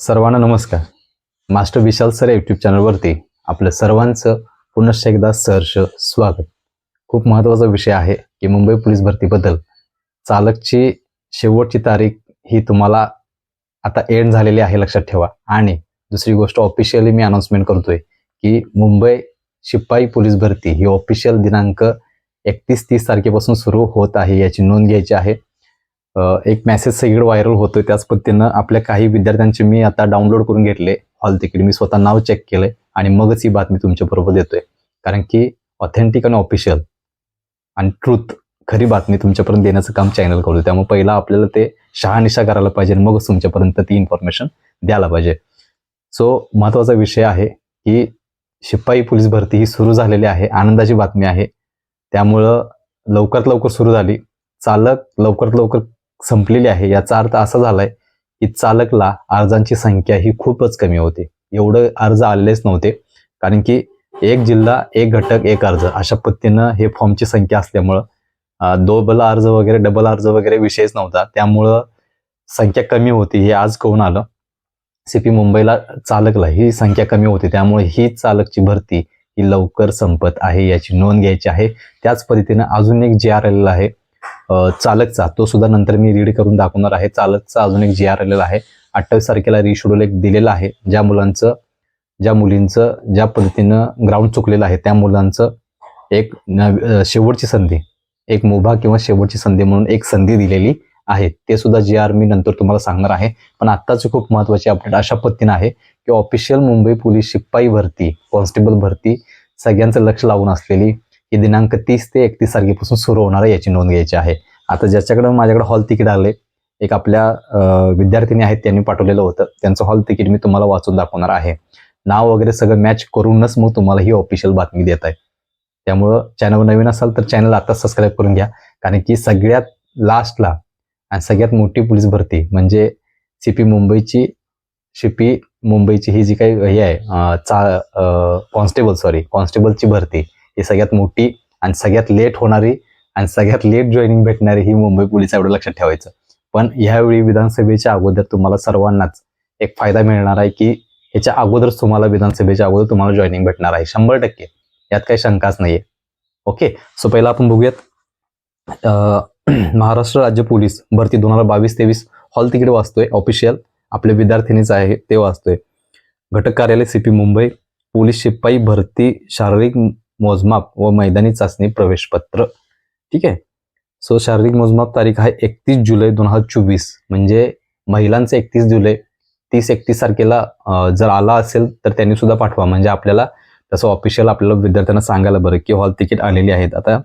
सर्वांना नमस्कार. मास्टर विशाल sir YouTube चॅनलवरती आपलं सर्वांचं पुनश्च एकदा सहर्ष स्वागत. खूप महत्त्वाचा विषय आहे की मुंबई पोलीस भरतीबद्दल. चालकची शेवटची तारीख ही तुम्हाला आता एंड झालेली आहे लक्षात ठेवा. आणि दुसरी गोष्ट ऑफिशियली मी अनाऊन्समेंट करतोय की मुंबई शिपाई पोलीस भरती ही ऑफिशियल दिनांक एकतीस तीस तारखेपासून सुरू होत आहे याची नोंद घ्यायची आहे. एक मेसेज सगळीकडे व्हायरल होतोय. त्याच पद्धतीनं आपल्या काही विद्यार्थ्यांचे मी आता डाउनलोड करून घेतले. हॉल तिकीट मी स्वतः नाव चेक केलंय आणि मगच ही बातमी तुमच्या बरोबर देतोय. कारण की ऑथेंटिक आणि ऑफिशियल आणि ट्रूथ खरी बातमी तुमच्यापर्यंत देण्याचं काम चॅनल करतो त्यामुळे पहिला आपल्याला ते शहानिशा करायला पाहिजे आणि मगच तुमच्यापर्यंत ती इन्फॉर्मेशन द्यायला पाहिजे. सो महत्त्वाचा विषय आहे की शिपाई पोलीस भरती ही सुरू झालेली आहे. आनंदाची बातमी आहे. त्यामुळं लवकरात लवकर सुरू झाली. चालक लवकरात लवकर संपलेली आहे. याचा अर्थ असा झालाय की चालकला अर्जांची संख्या ही खूपच कमी होती. एवढं अर्ज आलेलेच नव्हते. कारण की एक जिल्हा एक घटक एक अर्ज अशा पद्धतीनं हे फॉर्मची संख्या असल्यामुळं अं, अर्ज वगैरे डबल अर्ज वगैरे विषयच नव्हता. त्यामुळं संख्या कमी होती हे आज कळून आलं. सीपी मुंबईला चालकला ही संख्या कमी होती. त्यामुळे ही चालकची भरती ही लवकर संपत आहे याची नोंद घ्यायची आहे. त्याच पद्धतीनं अजून एक जे आर आलेला आहे. चालकचा तो सुद्धा नंतर मी रीड करून दाखवणार आहे. चालकचा अजून एक जी आर आलेला आहे. अठ्ठावीस तारखेला रिशेड्यूल एक दिलेला आहे. ज्या मुलांचं ज्या मुलींचं ज्या पद्धतीनं ग्राउंड चुकलेलं आहे त्या मुलांचं एक शेवटची संधी एक मुभा किंवा शेवटची संधी म्हणून एक संधी दिलेली आहे. ते सुद्धा जी आर मी नंतर तुम्हाला सांगणार आहे. पण आत्ताची खूप महत्वाची अपडेट अशा पद्धतीनं आहे की ऑफिशियल मुंबई पोलीस शिपाई भरती कॉन्स्टेबल भरती सगळ्यांचं लक्ष लावून असलेली ही दिनांक तीस ते एकतीस तारखेपासून सुरू होणार आहे याची नोंद घ्यायची आहे. आता ज्याच्याकडं माझ्याकडे हॉल तिकीट आले एक आपल्या विद्यार्थिनी आहेत त्यांनी पाठवलेलं होतं. त्यांचं हॉल तिकीट मी तुम्हाला वाचून दाखवणार आहे. नाव वगैरे सगळं मॅच करूनच मग तुम्हाला ही ऑफिशियल बातमी देत आहे. त्यामुळं चॅनल नवीन असाल तर चॅनल आता सबस्क्राईब करून घ्या. कारण की सगळ्यात लास्टला आणि सगळ्यात मोठी पोलीस भरती म्हणजे सीपी मुंबईची शिपी मुंबईची ही जी काही हे आहे चा कॉन्स्टेबल सॉरी कॉन्स्टेबलची भरती. ही सगळ्यात मोठी आणि सगळ्यात लेट होणारी आणि सगळ्यात लेट जॉईनिंग भेटणारी ही मुंबई पोलीस एवढं लक्षात ठेवायचं. पण ह्यावेळी विधानसभेच्या अगोदर तुम्हाला सर्वांनाच एक फायदा मिळणार आहे की ह्याच्या अगोदरच तुम्हाला विधानसभेच्या अगोदर तुम्हाला जॉईनिंग भेटणार आहे शंभर टक्के. यात काही शंकाच नाहीये. ओके सो पहिला आपण बघूयात अं, महाराष्ट्र राज्य पोलीस भरती दोन हजार बावीस तेवीस हॉल तिकीट वाचतोय ऑफिशियल आपल्या विद्यार्थिनीच आहे ते वाचतोय. घटक कार्यालय सीपी मुंबई पोलीस शिपाई भरती शारीरिक मोजमाप व मैदानी चाचणी प्रवेशपत्र. ठीक आहे? सो शारीरिक मोजमाप तारीख आहे एकतीस जुलै दोन हजार चोवीस. म्हणजे महिलांचं एकतीस जुलै तीस एकतीस तारखेला जर आला असेल तर त्यांनी सुद्धा पाठवा. म्हणजे आपल्याला तसं ऑफिशियल आपल्याला विद्यार्थ्यांना सांगायला बरं की हॉल तिकीट आलेली आहेत. आता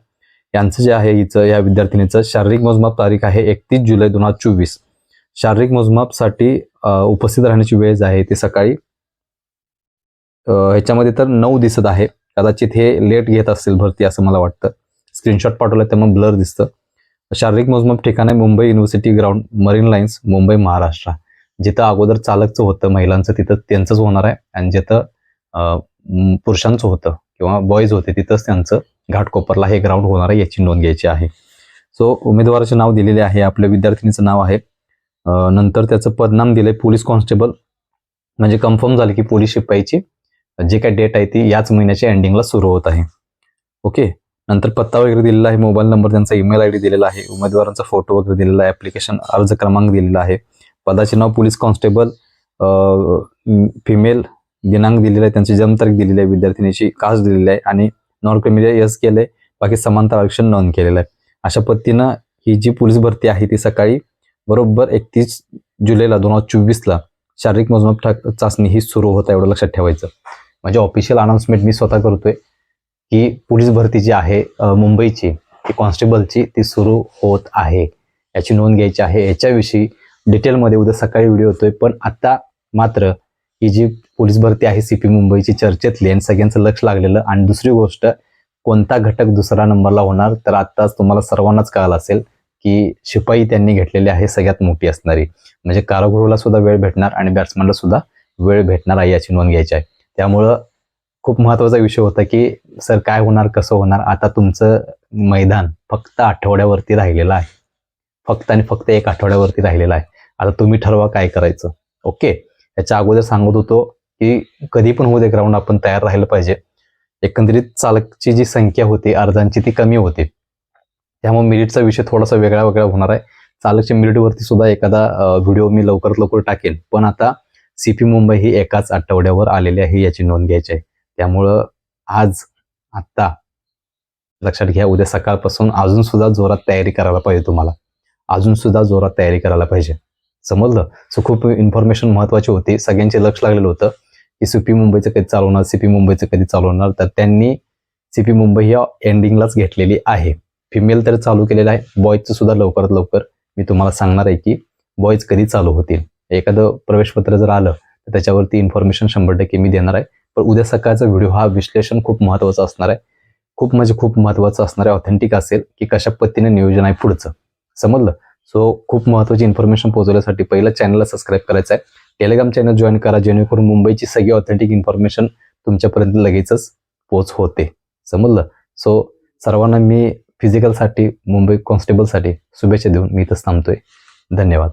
यांचं जे आहे हिचं या विद्यार्थिनीचं शारीरिक मोजमाप तारीख आहे एकतीस जुलै दोन हजार चोवीस. शारीरिक मोजमापसाठी उपस्थित राहण्याची वेळ आहे ती सकाळी ह्याच्यामध्ये तर नऊ दिसत आहे. कदाचित हे लेट घेत असेल भरती असं मला वाटतं. स्क्रीनशॉट पाठवला त्यामुळे ब्लर दिसतं. शारीरिक मोजमाप ठिकाण आहे Mumbai university ground Marine Lines Mumbai Maharashtra. जिथं अगोदर चालकचं होतं महिलांचं तिथं त्यांचंच होणार आहे. आणि जिथं पुरुषांचं होतं किंवा बॉईज होते तिथंच त्यांचं घाटकोपरला हे ग्राउंड होणार आहे याची नोंद घ्यायची आहे. सो उमेदवाराचे नाव दिलेले आहे आपल्या विद्यार्थिनीचं नाव आहे. नंतर त्याचं पदनाम दिलंय पोलीस कॉन्स्टेबल. म्हणजे कन्फर्म झालं की पोलीस शिपाईची जे काही डेट आहे ती याच महिन्याच्या एंडिंगला सुरू होत आहे. ओके नंतर पत्ता वगैरे दिलेला आहे मोबाईल नंबर त्यांचा ईमेल आय डी दिलेला आहे उमेदवारांचा फोटो वगैरे दिलेला आहे ॲप्लिकेशन अर्ज क्रमांक दिलेला आहे. पदाचे नाव पोलीस कॉन्स्टेबल फिमेल दिनांक दिलेला आहे त्यांची जन्मतारीख दिलेली आहे विद्यार्थिनीची कास्ट दिलेली आहे आणि नॉन क्रिमिनल यस केले बाकी समांतर आरक्षण नोंद केलेलं आहे. अशा पद्धतीनं ही जी पोलीस भरती आहे ती सकाळी बरोबर एकतीस जुलैला दोन हजार चोवीसला शारीरिक मोजमाप ठा- चाचणी ही सुरू होत आहे एवढं लक्षात ठेवायचं. म्हणजे ऑफिशियल अनाउन्समेंट मी स्वतः करतोय की पोलीस भरती जी आहे मुंबईची ती कॉन्स्टेबलची ती सुरू होत आहे. याची नोंद घ्यायची आहे. याच्याविषयी डिटेलमध्ये उद्या सकाळी व्हिडिओ होतोय पण आता मात्र ही जी पोलीस भरती आहे सीपी मुंबईची चर्चेतली आणि सगळ्यांचं लक्ष लागलेलं. आणि दुसरी गोष्ट कोणता घटक दुसरा नंबरला होणार तर आत्ताच तुम्हाला सर्वांनाच कळालं असेल की शिपाई त्यांनी घेतलेली आहे सगळ्यात मोठी असणारी. म्हणजे कारागृहाला सुद्धा वेळ भेटणार आणि बॅट्समनला सुद्धा वेळ भेटणार आहे याची नोंद घ्यायची आहे. त्यामुळं खूप महत्त्वाचा विषय होता की सर काय होणार कसं होणार? आता तुमचं मैदान फक्त आठवड्यावरती राहिलेलं आहे. फक्त आणि फक्त एक आठवड्यावरती राहिलेलं आहे. आता तुम्ही ठरवा काय करायचं. ओके? याच्या अगोदर सांगत होतो की कधी पण होऊ दे ग्राउंड आपण तयार राहिलं पाहिजे. एकंदरीत चालकची जी संख्या होती अर्जांची ती कमी होती. त्यामुळे मिरिटचा विषय थोडासा वेगळा वेगळा होणार आहे. चालकच्या मिरिटवरती सुद्धा एखादा व्हिडिओ मी लवकरात लवकर टाकेन. पण आता सीपी मुंबई ही एकाच आठवड्यावर आलेली आहे याची नोंद घ्यायची आहे. त्यामुळं आज आत्ता लक्षात घ्या उद्या सकाळपासून अजून सुद्धा जोरात तयारी करायला पाहिजे तुम्हाला. अजून सुद्धा जोरात तयारी करायला पाहिजे. समजलं? सो खूप इन्फॉर्मेशन महत्वाची होती. सगळ्यांचे लक्ष लागलेलं होतं की सीपी मुंबईचं कधी चालवणार सीपी मुंबईचं कधी चालवणार. तर त्यांनी सीपी मुंबई या एंडिंगलाच घेतलेली आहे. फिमेल तर चालू केलेलं आहे. बॉयजचं सुद्धा लवकरात लवकर मी तुम्हाला सांगणार आहे की बॉयज कधी चालू होतील? एखादं प्रवेशपत्र जर आलं तर त्याच्यावरती इन्फॉर्मेशन शंभर टक्के मी देणार आहे. पण उद्या सकाळचा व्हिडिओ हा विश्लेषण खूप महत्त्वाचा असणार आहे. खूप म्हणजे खूप महत्वाचं असणार आहे ऑथेंटिक असेल की कशा पद्धतीने नियोजन आहे पुढचं. समजलं? सो खूप महत्वाची इन्फॉर्मेशन पोहोचवण्यासाठी पहिलं चॅनलला सबस्क्राईब करायचं आहे. टेलिग्राम चॅनल जॉईन करा जेणेकरून मुंबईची सगळी ऑथेंटिक इन्फॉर्मेशन तुमच्यापर्यंत लगेचच पोच होते समजलं? सो सर्वांना मी फिजिकलसाठी मुंबई कॉन्स्टेबलसाठी शुभेच्छा देऊन मी इथंच थांबतोय. धन्यवाद.